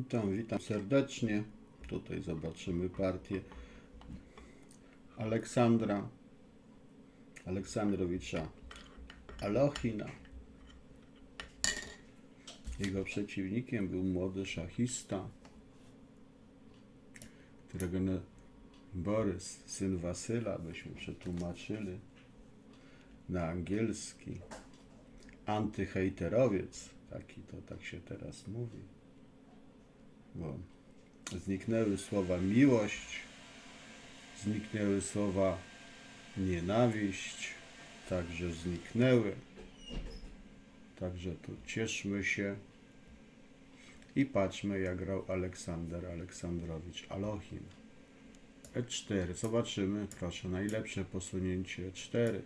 Witam, witam serdecznie. Tutaj zobaczymy partię Aleksandra Aleksandrowicza Alochina. Jego przeciwnikiem był młody szachista, którego Borys, syn Wasyla, byśmy przetłumaczyli na angielski. Antyhejterowiec, taki to tak się teraz mówi bo zniknęły słowa miłość, zniknęły słowa nienawiść, także zniknęły. Także tu cieszmy się i patrzmy, jak grał Aleksander Aleksandrowicz Alochin. E4. Zobaczymy, proszę, najlepsze posunięcie E4.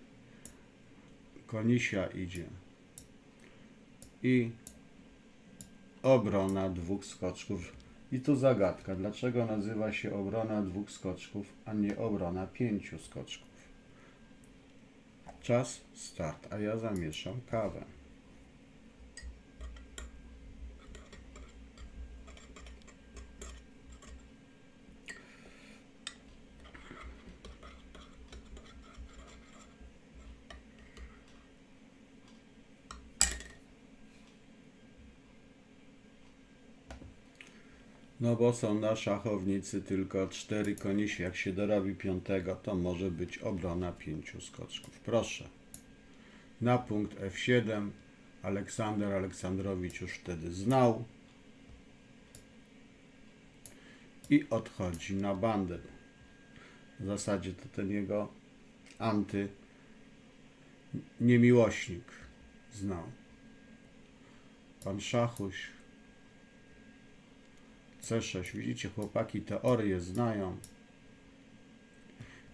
Konisia idzie. I obrona dwóch skoczków. I tu zagadka, dlaczego nazywa się obrona dwóch skoczków, a nie obrona pięciu skoczków. Czas, start, a ja zamieszam kawę. No bo są na szachownicy tylko cztery konisie. Jak się dorobi piątego, to może być obrona pięciu skoczków. Proszę. Na punkt F7 Aleksander Aleksandrowicz już wtedy znał i odchodzi na bandę. W zasadzie to ten jego anty niemiłośnik znał. Pan Szachuś C6. Widzicie, chłopaki teorię znają.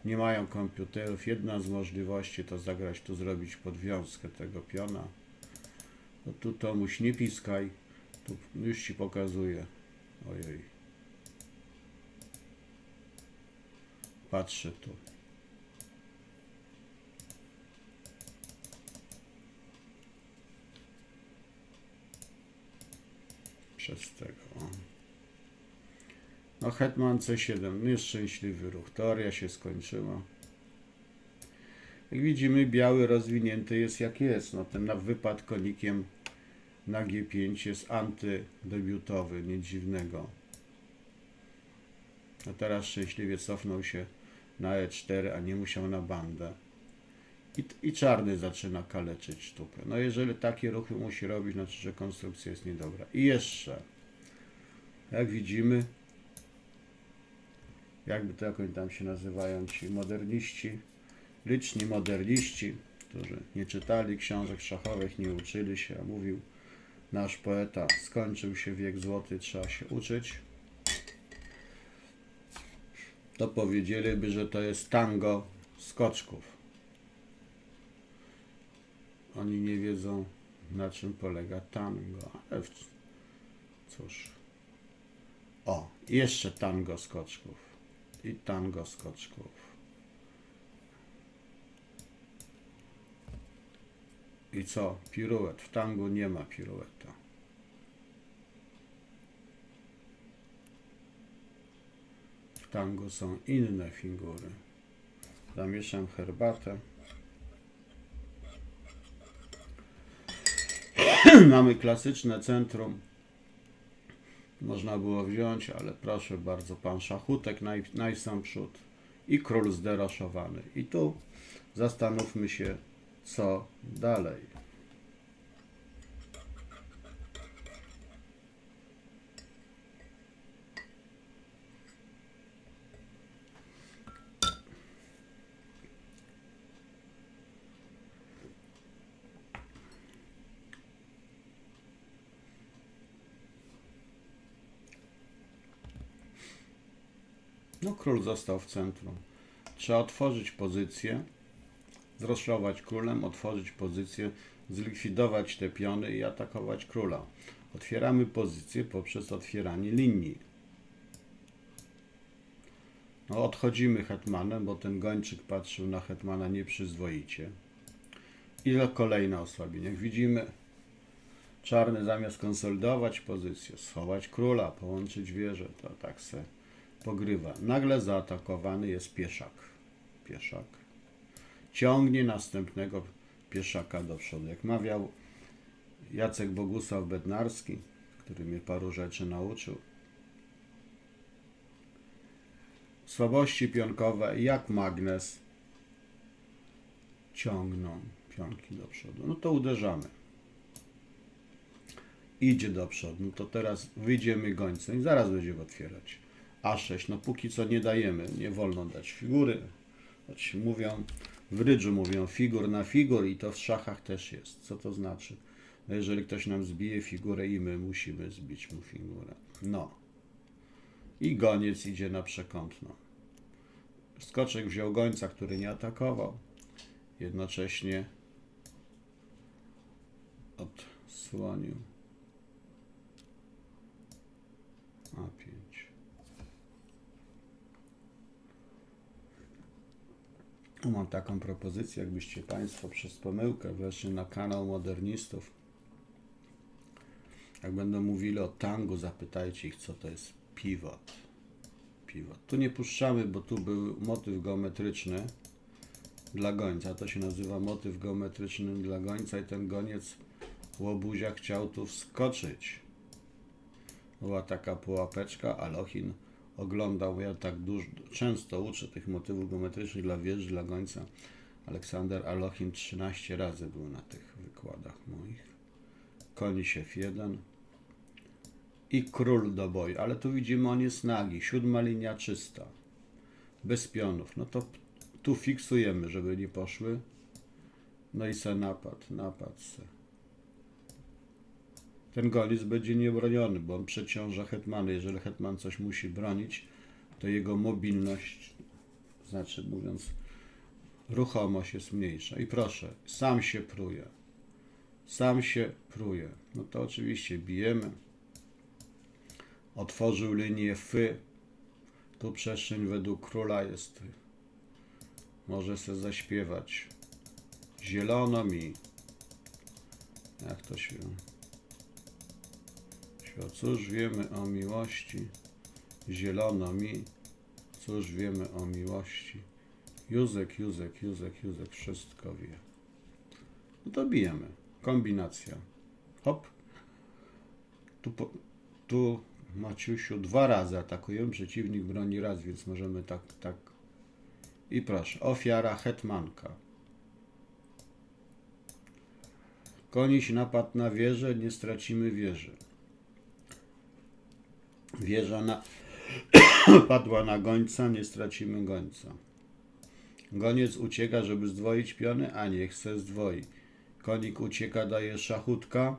Nie mają komputerów. Jedna z możliwości to zagrać tu, zrobić podwiązkę tego piona. No tu Tomuś nie piskaj. Tu już ci pokazuję. Ojej. Patrzę tu. Przez tego. No Hetman C7, nieszczęśliwy ruch. Teoria się skończyła. Jak widzimy, biały rozwinięty jest jak jest. No ten na wypad konikiem na G5 jest antydebiutowy, nic dziwnego. A teraz szczęśliwie cofnął się na E4, a nie musiał na bandę. I, I czarny zaczyna kaleczyć sztukę. No jeżeli takie ruchy musi robić, znaczy, że konstrukcja jest niedobra. I jeszcze, jak widzimy, jakby to jak tam się nazywają, ci moderniści, liczni moderniści, którzy nie czytali książek szachowych, nie uczyli się, a mówił nasz poeta, skończył się wiek złoty, trzeba się uczyć, to powiedzieliby, że to jest tango skoczków. Oni nie wiedzą, na czym polega tango, ale cóż. O, jeszcze tango skoczków i tango skoczków. I co? Piruet. W tangu nie ma pirueta. W tangu są inne figury. Zamieszam herbatę. Mamy klasyczne centrum można było wziąć, ale proszę bardzo, pan Szachutek naj, najsam przód i król zderoszowany. I tu zastanówmy się, co dalej. No, król został w centrum. Trzeba otworzyć pozycję, zroszować królem, otworzyć pozycję, zlikwidować te piony i atakować króla. Otwieramy pozycję poprzez otwieranie linii. No, odchodzimy hetmanem, bo ten gończyk patrzył na hetmana nieprzyzwoicie. I kolejne osłabienie. Widzimy, Czarny zamiast konsolidować pozycję, schować króla, połączyć wieżę, to tak se pogrywa. Nagle zaatakowany jest pieszak. Pieszak. Ciągnie następnego pieszaka do przodu. Jak mawiał Jacek Bogusław Bednarski, który mnie paru rzeczy nauczył. Słabości pionkowe jak magnes ciągną pionki do przodu. No to uderzamy. Idzie do przodu. No to teraz wyjdziemy gońcem i zaraz będziemy otwierać. A6. No póki co nie dajemy. Nie wolno dać figury. Choć mówią, w rydżu mówią figur na figur i to w szachach też jest. Co to znaczy? No jeżeli ktoś nam zbije figurę i my musimy zbić mu figurę. No. I goniec idzie na przekątną. Skoczek wziął gońca, który nie atakował. Jednocześnie odsłonił A5. Mam taką propozycję, jakbyście Państwo przez pomyłkę weszli na kanał modernistów. Jak będą mówili o tangu, zapytajcie ich, co to jest pivot. Pivot. Tu nie puszczamy, bo tu był motyw geometryczny dla gońca. To się nazywa motyw geometryczny dla gońca i ten goniec łobuzia chciał tu wskoczyć. Była taka pułapeczka, a Lochin oglądał, ja tak dużo, często uczę tych motywów geometrycznych dla wieży, dla gońca. Aleksander Alochin 13 razy był na tych wykładach moich. Koń F1 i król do boju, ale tu widzimy on jest nagi, siódma linia czysta, bez pionów. No to tu fiksujemy, żeby nie poszły. No i se napad, napad se. Ten goniec będzie niebroniony, bo on przeciąża hetmany. Jeżeli hetman coś musi bronić, to jego mobilność, znaczy mówiąc, ruchomość jest mniejsza. I proszę, sam się pruje. Sam się pruje. No to oczywiście bijemy. Otworzył linię fy. Tu przestrzeń według króla jest. Może se zaśpiewać. Zielono mi. Jak to się... Śpiewa? Cóż wiemy o miłości? Zielono mi. Cóż wiemy o miłości? Józek, Józek, Józek, Józek wszystko wie. No to bijemy. Kombinacja. Hop. Tu, po, tu Maciusiu dwa razy atakujemy, przeciwnik broni raz, więc możemy tak, tak. I proszę, ofiara hetmanka. Koniś napadł na wieżę, nie stracimy wieży. Wieża na... padła na gońca, nie stracimy gońca. Goniec ucieka, żeby zdwoić piony, a nie chce zdwoi. Konik ucieka, daje szachutka.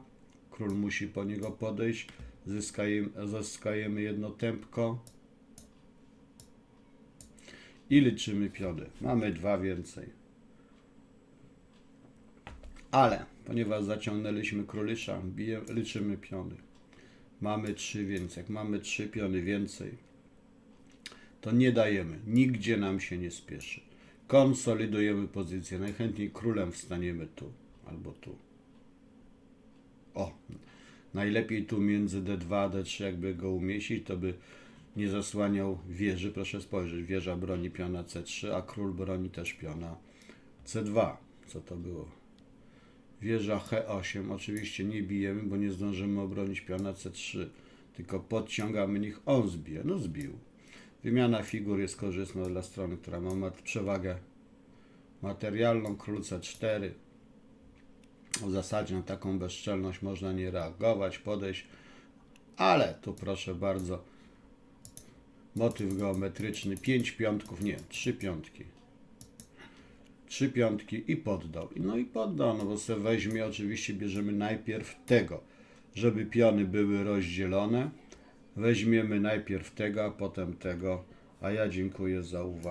Król musi po niego podejść. Zyskajemy, zyskajemy jedno tempko. I liczymy piony. Mamy dwa więcej. Ale, ponieważ zaciągnęliśmy królisza, liczymy piony. Mamy trzy więcej. Jak mamy trzy piony więcej, to nie dajemy. Nigdzie nam się nie spieszy. Konsolidujemy pozycję. Najchętniej królem wstaniemy tu albo tu. O, najlepiej tu między D2 a D3, jakby go umieścić, to by nie zasłaniał wieży. Proszę spojrzeć, wieża broni piona C3, a król broni też piona C2. Co to było? Wieża H8. Oczywiście nie bijemy, bo nie zdążymy obronić piona C3, tylko podciągamy, niech on zbije. No zbił. Wymiana figur jest korzystna dla strony, która ma przewagę materialną. Król C4. W zasadzie na taką bezczelność można nie reagować, podejść, ale tu proszę bardzo, motyw geometryczny, 5 piątków, nie, 3 piątki. Trzy piątki i poddał. No i poddał, no bo se weźmie, oczywiście bierzemy najpierw tego, żeby piony były rozdzielone. Weźmiemy najpierw tego, a potem tego, a ja dziękuję za uwagę.